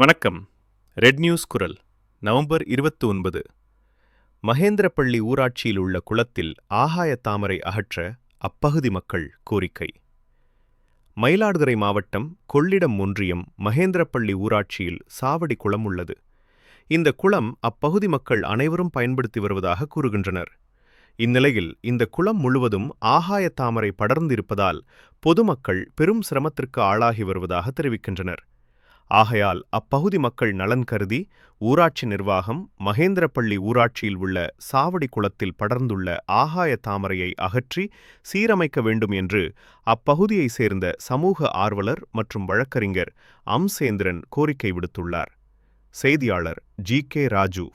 வணக்கம். Red news குரல் November இருபத்தி ஒன்பது மகேந்திரப்பள்ளி ஊராட்சியில் உள்ள குளத்தில் ஆகாய தாமரை அகற்ற அப்பகுதி மக்கள் கோரிக்கை. மயிலாடுதுறை மாவட்டம் கொள்ளிடம் ஒன்றியம் மகேந்திரப்பள்ளி ஊராட்சியில் சாவடி குளம் உள்ளது. இந்த குளம் அப்பகுதி மக்கள் அனைவரும் பயன்படுத்தி வருவதாக கூறுகின்றனர். இந்நிலையில் இந்த குளம் முழுவதும் ஆகாய தாமரை படர்ந்திருப்பதால் பொதுமக்கள் பெரும் சிரமத்திற்கு ஆளாகி வருவதாக தெரிவிக்கின்றனர். ஆகையால் அப்பகுதி மக்கள் நலன் கருதி ஊராட்சி நிர்வாகம் மகேந்திரப்பள்ளி ஊராட்சியில் உள்ள சாவடி குளத்தில் படர்ந்துள்ள ஆகாய தாமரையை அகற்றி சீரமைக்க வேண்டும் என்று அப்பகுதியைச் சேர்ந்த சமூக ஆர்வலர் மற்றும் வழக்கறிஞர் அம்சேந்திரன் கோரிக்கை விடுத்துள்ளார். செய்தியாளர் ஜி கே ராஜு.